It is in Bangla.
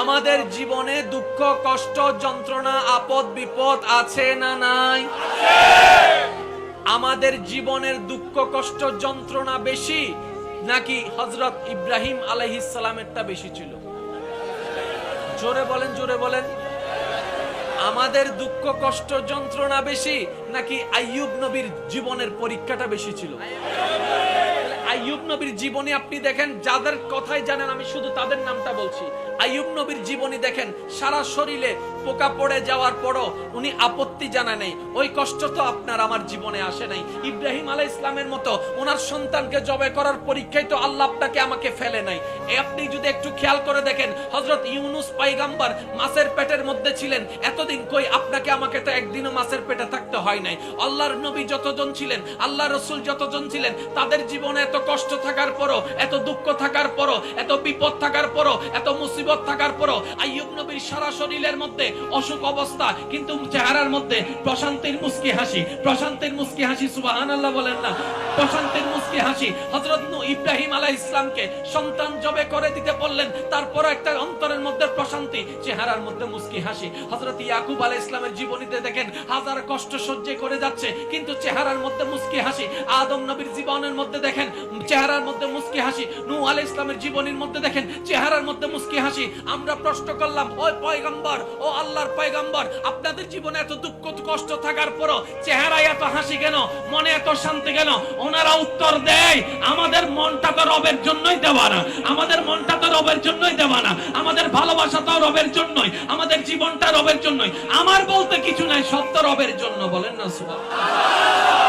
আমাদের জীবনে দুঃখ কষ্ট যন্ত্রণা আপদ বিপদ আছে না নাই? আমাদের জীবনের দুঃখ কষ্ট যন্ত্রণা বেশি নাকি হজরত ইব্রাহিম আলহিসালামেরটা বেশি ছিল? জোরে বলেন জোরে বলেন। আমাদের দুঃখ কষ্ট যন্ত্রণা বেশি নাকি আইয়ুব নবীর জীবনের পরীক্ষাটা বেশি ছিল? নবীর জীবনী আপনি দেখেন, যাদের কথাই জানেন, আমি শুধু তাদের নামটা বলছি। আইয়ুব নবীর জীবনী দেখেন, সারা শরীরে পোকা পড়ে যাওয়ার পরও উনি আপত্তি জানা নেই। ওই কষ্ট তো আপনার, আমার জীবনে আসে নাই। ইব্রাহিম আলাই ইসলামের মতো ওনার সন্তানকে জবে করার পরীক্ষায় তো আল্লাহ আপনাকে আমাকে ফেলে নাই। আপনি যদি একটু খেয়াল করে দেখেন হজরত ইউনুস পাইগাম্বার মাছের পেটের মধ্যে ছিলেন, এতদিন কই আপনাকে আমাকে তো একদিনও মাছের পেটে থাকতে হয় নাই। আল্লাহর নবী যতজন ছিলেন আল্লাহ রসুল যতজন ছিলেন, তাদের জীবনে এত কষ্ট থাকার পরও, এত দুঃখ থাকার পরও, এত বিপদ থাকার পরও, এত মুসিবত থাকার পরও, আইয়ুব নবীর সারা শরীরের মধ্যে অসুখ অবস্থা, কিন্তু চেহারার মধ্যে প্রশান্তির মুস্কি হাসি। প্রশান্তির মুস্কি হাসি সুবাহান আল্লাহ বলেন না। প্রশান্তির মুস্কি হাসি হজরত ইব্রাহিম আলাহ ইসলামকে সন্তান জবে করে দিতে বললেন। তারপর একটা অন্তরের মধ্যে প্রশান্তি, চেহারার মধ্যে মুস্কি হাসি। হজরত ইয়াকুব আলাহ ইসলামের জীবনীতে দেখেন, হাজার কষ্ট সহ্য করে যাচ্ছে, কিন্তু চেহারার মধ্যে মুস্কি হাসি। আদম নবীর জীবনের মধ্যে দেখেন, চেহারার মধ্যে মুস্কি হাসি। নু আলাহ ইসলামের জীবনীর মধ্যে দেখেন, চেহারার মধ্যে মুস্কি হাসি। আমরা প্রশ্ন করলাম, ওই পয়গম্বর, ও আল্লাহর পয়গম্বর, আপনাদের জীবনে এত দুঃখ, কষ্ট থাকার পরও চেহারায় এত হাসি কেন? মনে এত শান্তি কেন? ওনারা উত্তর দেয়, আমাদের মনটা তো রবের জন্যই দেওয়া না। আমাদের মনটা তো রবের জন্যই দেওয়া না। আমাদের ভালোবাসা তো রবের জন্যই। আমাদের জীবনটা রবের জন্যই। আমার বলতে কিছু নাই সত্য রবের জন্য বলেন না সুবহানাল্লাহ।